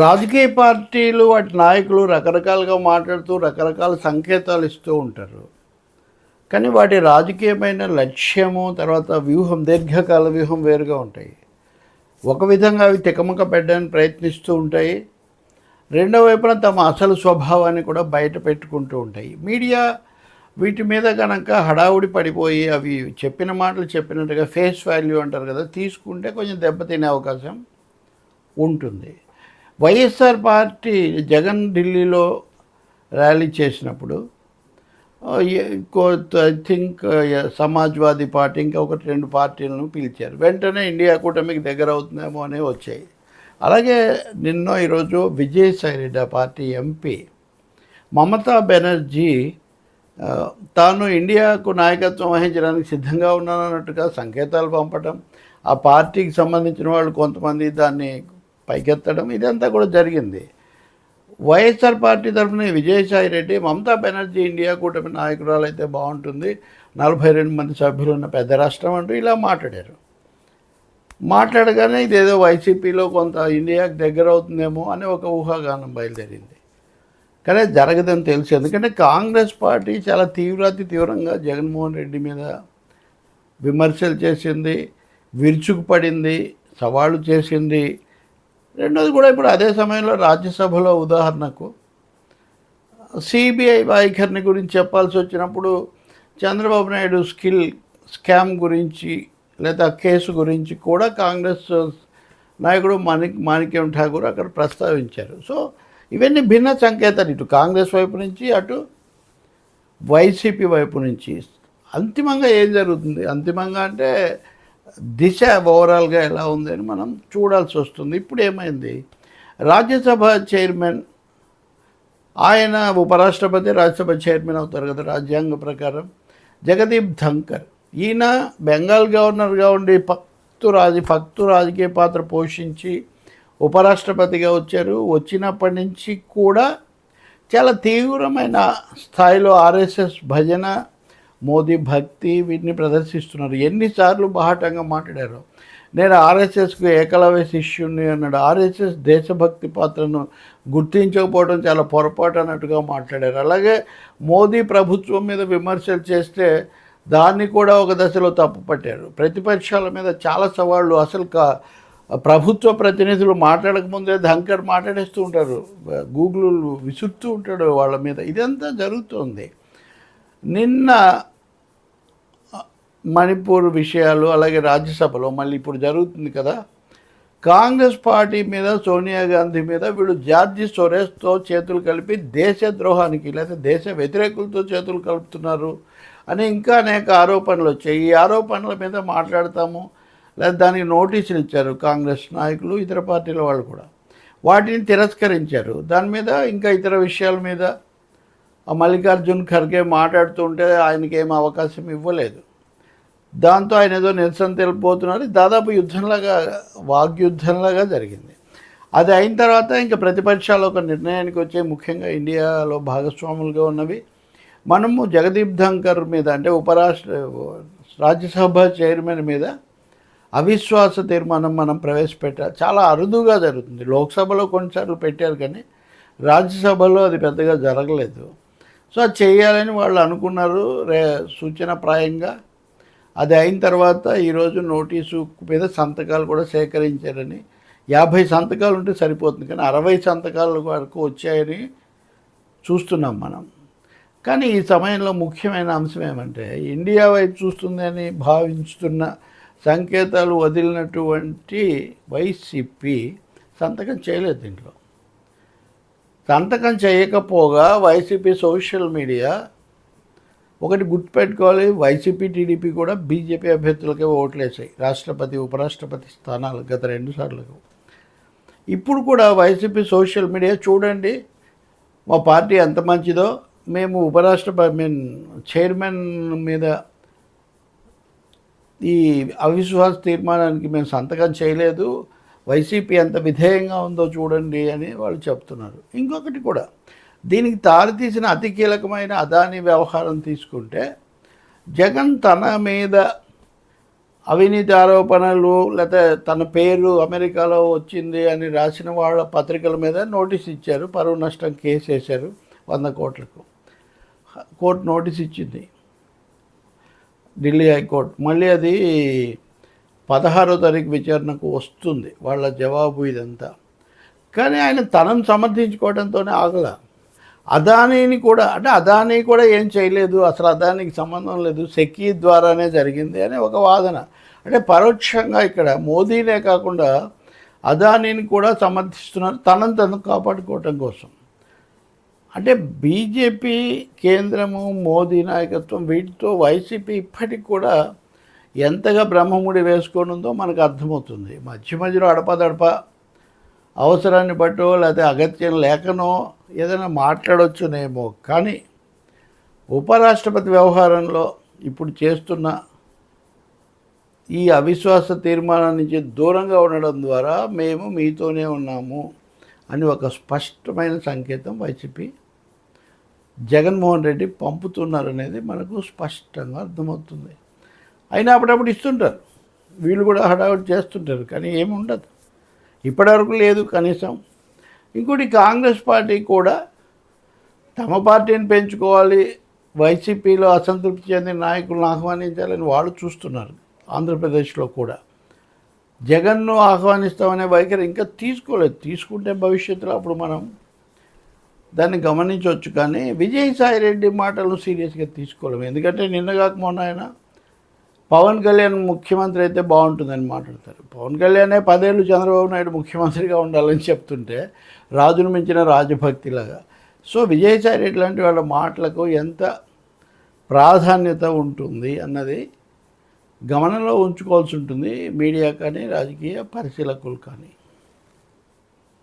రాజకీయ పార్టీలు వాటి నాయకులు రకరకాలుగా మాట్లాడుతూ రకరకాల సంకేతాలు ఇస్తూ ఉంటారు. కానీ వాటి రాజకీయమైన లక్ష్యము తర్వాత వ్యూహం దీర్ఘకాల వ్యూహం వేరుగా ఉంటాయి. ఒక విధంగా అవి తికమక పెట్టడానికి ప్రయత్నిస్తూ ఉంటాయి. రెండో వైపున తమ అసలు స్వభావాన్ని కూడా బయట పెట్టుకుంటూ ఉంటాయి. మీడియా వీటి మీద కనుక హడావుడి పడిపోయి అవి చెప్పిన మాటలు చెప్పినట్టుగా ఫేస్ వాల్యూ అంటారు కదా తీసుకుంటే కొంచెం దెబ్బతినే అవకాశం ఉంటుంది. వైఎస్ఆర్ పార్టీ జగన్ ఢిల్లీలో ర్యాలీ చేసినప్పుడు ఐ థింక్ సమాజ్వాదీ పార్టీ ఇంకా ఒకటి రెండు పార్టీలను పిలిచారు. వెంటనే ఇండియా కూటమికి దగ్గర అవుతుందేమో అనే వచ్చాయి. అలాగే నిన్న ఈరోజు విజయసాయి రెడ్డి పార్టీ ఎంపీ మమతా బెనర్జీ తాను ఇండియాకు నాయకత్వం వహించడానికి సిద్ధంగా ఉన్నానన్నట్టుగా సంకేతాలు పంపడం ఆ పార్టీకి సంబంధించిన వాళ్ళు కొంతమంది దాన్ని పైకెత్తడం ఇదంతా కూడా జరిగింది. వైఎస్ఆర్ పార్టీ తరఫున విజయసాయి రెడ్డి మమతా బెనర్జీ ఇండియా కూటమి నాయకురాలు అయితే బాగుంటుంది. నలభై రెండు మంది సభ్యులు ఉన్న పెద్ద రాష్ట్రం అంటూ ఇలా మాట్లాడారు. మాట్లాడగానే ఇదేదో వైసీపీలో కొంత ఇండియాకి దగ్గర అవుతుందేమో అని ఒక ఊహాగానం బయలుదేరింది. కానీ జరగదని తెలుసు. ఎందుకంటే కాంగ్రెస్ పార్టీ చాలా తీవ్రాతి తీవ్రంగా జగన్మోహన్ రెడ్డి మీద విమర్శలు చేసింది విరుచుకుపడింది సవాళ్ళు చేసింది. రెండోది కూడా ఇప్పుడు అదే సమయంలో రాజ్యసభలో ఉదాహరణకు సిబిఐ వైఖరిని గురించి చెప్పాల్సి వచ్చినప్పుడు చంద్రబాబు నాయుడు స్కిల్ స్కామ్ గురించి లేదా కేసు గురించి కూడా కాంగ్రెస్ నాయకుడు మాణిక్ మాణిక్యం ఠాగూర్ అక్కడ ప్రస్తావించారు. సో ఇవన్నీ భిన్న సంకేతాలు. ఇటు కాంగ్రెస్ వైపు నుంచి అటు వైసీపీ వైపు నుంచి. అంతిమంగా ఏం జరుగుతుంది? అంతిమంగా అంటే దిశ ఓవరాల్గా ఎలా ఉందని మనం చూడాల్సి వస్తుంది. ఇప్పుడు ఏమైంది? రాజ్యసభ చైర్మన్ ఆయన ఉపరాష్ట్రపతి రాజ్యసభ చైర్మన్ అవుతారు కదా రాజ్యాంగ ప్రకారం. జగదీప్ ధంకర్. ఈయన బెంగాల్ గవర్నర్గా ఉండి భక్తు రాజ భక్తు రాజకీయ పాత్ర పోషించి ఉపరాష్ట్రపతిగా వచ్చారు. వచ్చినప్పటి నుంచి కూడా చాలా తీవ్రమైన స్థాయిలో ఆర్ఎస్ఎస్ భజన మోదీ భక్తి వీటిని ప్రదర్శిస్తున్నారు. ఎన్నిసార్లు బాహటంగా మాట్లాడారు. నేను ఆర్ఎస్ఎస్కు ఏకలవ్య శిష్యుణ్ణి అన్నాడు. ఆర్ఎస్ఎస్ దేశభక్తి పాత్రను గుర్తించకపోవడం చాలా పొరపాటు అన్నట్టుగా మాట్లాడారు. అలాగే మోదీ ప్రభుత్వం మీద విమర్శలు చేస్తే దాన్ని కూడా ఒక దశలో తప్పు పట్టారు. ప్రతిపక్షాల మీద చాలా సవాళ్ళు అసలు కా ప్రభుత్వ ప్రతినిధులు మాట్లాడకముందే ధంకర్ మాట్లాడేస్తూ ఉంటారు. గూగుల్ విసురుతూ ఉంటాడు వాళ్ళ మీద. ఇదంతా జరుగుతుంది. నిన్న మణిపూర్ విషయాలు అలాగే రాజ్యసభలో మళ్ళీ ఇప్పుడు జరుగుతుంది కదా. కాంగ్రెస్ పార్టీ మీద సోనియా గాంధీ మీద వీళ్ళు జార్జి సొరేస్తో చేతులు కలిపి దేశ ద్రోహానికి లేదా దేశ వ్యతిరేకులతో చేతులు కలుపుతున్నారు అని ఇంకా అనేక ఆరోపణలు వచ్చాయి. ఈ ఆరోపణల మీద మాట్లాడతాము. లేదా దానికి నోటీసులు ఇచ్చారు కాంగ్రెస్ నాయకులు ఇతర పార్టీల వాళ్ళు కూడా. వాటిని తిరస్కరించారు. దాని మీద ఇంకా ఇతర విషయాల మీద ఆ మల్లికార్జున్ ఖర్గే మాట్లాడుతుంటే ఆయనకి ఏం అవకాశం ఇవ్వలేదు. దాంతో ఆయన ఏదో నిరసన తెలిపిపోతున్నారు దాదాపు యుద్ధంలాగా వాగ్యుద్ధంలాగా జరిగింది. అది అయిన తర్వాత ఇంకా ప్రతిపక్షాలు ఒక నిర్ణయానికి వచ్చే ముఖ్యంగా ఇండియాలో భాగస్వాములుగా ఉన్నవి. మనము జగదీప్ ధంకర్ మీద అంటే ఉపరాష్ట్ర రాజ్యసభ చైర్మన్ మీద అవిశ్వాస తీర్మానం మనం ప్రవేశపెట్టాలి. చాలా అరుదుగా జరుగుతుంది. లోక్సభలో కొన్నిసార్లు పెట్టారు కానీ రాజ్యసభలో అది పెద్దగా జరగలేదు. సో అది చేయాలని వాళ్ళు అనుకున్నారు. రే సూచనప్రాయంగా అది అయిన తర్వాత ఈరోజు నోటీసు మీద సంతకాలు కూడా సేకరించారని. యాభై సంతకాలు ఉంటే సరిపోతుంది కానీ అరవై సంతకాల వరకు వచ్చాయని చూస్తున్నాం మనం. కానీ ఈ సమయంలో ముఖ్యమైన అంశం ఏమంటే ఇండియా వైపు చూస్తుందని భావిస్తున్న భావించుతున్న సంకేతాలు వదిలినటువంటి వైసీపీ సంతకం చేయలేదు దీంట్లో. సంతకం చేయకపోగా వైసీపీ సోషల్ మీడియా ఒకటి గుర్తుపెట్టుకోవాలి వైసీపీ టీడీపీ కూడా బీజేపీ అభ్యర్థులకే ఓట్లేసాయి. రాష్ట్రపతి ఉపరాష్ట్రపతి స్థానాలు గత రెండుసార్లు ఇప్పుడు కూడా వైసీపీ సోషల్ మీడియా చూడండి మా పార్టీ ఎంత మంచిదో. మేము ఉపరాష్ట్రపతి మీన్ చైర్మన్ మీద ఈ అవిశ్వాస తీర్మానానికి మేము సంతకం చేయలేదు. వైసీపీ ఎంత విధేయంగా ఉందో చూడండి అని వాళ్ళు చెప్తున్నారు. ఇంకొకటి కూడా దీనికి తారితీసిన అతి కీలకమైన అదాని వ్యవహారం తీసుకుంటే జగన్ తన మీద అవినీతి ఆరోపణలు లేకపోతే తన పేరు అమెరికాలో వచ్చింది అని రాసిన వాళ్ళ పత్రికల మీద నోటీస్ ఇచ్చారు. పరువు నష్టం కేసు వేశారు వంద కోట్లకు. కోర్టు నోటీస్ ఇచ్చింది. Delhi high court. మళ్ళీ అది పదహారో తారీఖు విచారణకు వస్తుంది. వాళ్ళ జవాబు ఇదంతా. కానీ ఆయన తనను సమర్థించుకోవడంతోనే ఆగల. అదానీని కూడా అంటే అదానీ కూడా ఏం చేయలేదు అసలు అదానికి సంబంధం లేదు సెకీ ద్వారానే జరిగింది అని ఒక వాదన. అంటే పరోక్షంగా ఇక్కడ మోదీనే కాకుండా అదానీని కూడా సమర్థిస్తున్నారు తనను తను కాపాడుకోవటం కోసం. అంటే బీజేపీ కేంద్రము మోదీ నాయకత్వం వీటితో వైసీపీ ఇప్పటికి కూడా ఎంతగా బ్రహ్మముడి వేసుకొని ఉందో మనకు అర్థమవుతుంది. మధ్య మధ్యలో అడపదడప అవసరాన్ని బట్టో లేకపోతే అగత్యం లేకనో ఏదైనా మాట్లాడవచ్చునేమో కానీ ఉపరాష్ట్రపతి వ్యవహారంలో ఇప్పుడు చేస్తున్న ఈ అవిశ్వాస తీర్మానం నుంచి దూరంగా ఉండడం ద్వారా మేము మీతోనే ఉన్నాము అని ఒక స్పష్టమైన సంకేతం వైసీపీ జగన్మోహన్ రెడ్డి పంపుతున్నారనేది మనకు స్పష్టంగా అర్థమవుతుంది. అయినా అప్పుడప్పుడు ఇస్తుంటారు. వీళ్ళు కూడా హడావుడి చేస్తుంటారు కానీ ఏమి ఉండదు ఇప్పటివరకు లేదు కనీసం. ఇంకోటి కాంగ్రెస్ పార్టీ కూడా తమ పార్టీని పెంచుకోవాలి వైసీపీలో అసంతృప్తి చెందిన నాయకులను ఆహ్వానించాలని వాళ్ళు చూస్తున్నారు ఆంధ్రప్రదేశ్లో కూడా. జగన్ను ఆహ్వానిస్తామనే వైఖరి ఇంకా తీసుకోలేదు. తీసుకుంటే భవిష్యత్తులో అప్పుడు మనం దాన్ని గమనించవచ్చు కానీ విజయసాయి రెడ్డి మాటలను సీరియస్గా తీసుకోలేము. ఎందుకంటే నిన్నగాక మొన్న ఆయన పవన్ కళ్యాణ్ ముఖ్యమంత్రి అయితే బాగుంటుందని మాట్లాడతారు. పవన్ కళ్యాణే పదేళ్ళు చంద్రబాబు నాయుడు ముఖ్యమంత్రిగా ఉండాలని చెప్తుంటే రాజును మించిన రాజభక్తిలాగా. సో విజయసాయి ఇట్లాంటి వాళ్ళ మాటలకు ఎంత ప్రాధాన్యత ఉంటుంది అన్నది గమనంలో ఉంచుకోవాల్సి ఉంటుంది. మీడియా కానీ రాజకీయ పరిశీలకులు కానీ.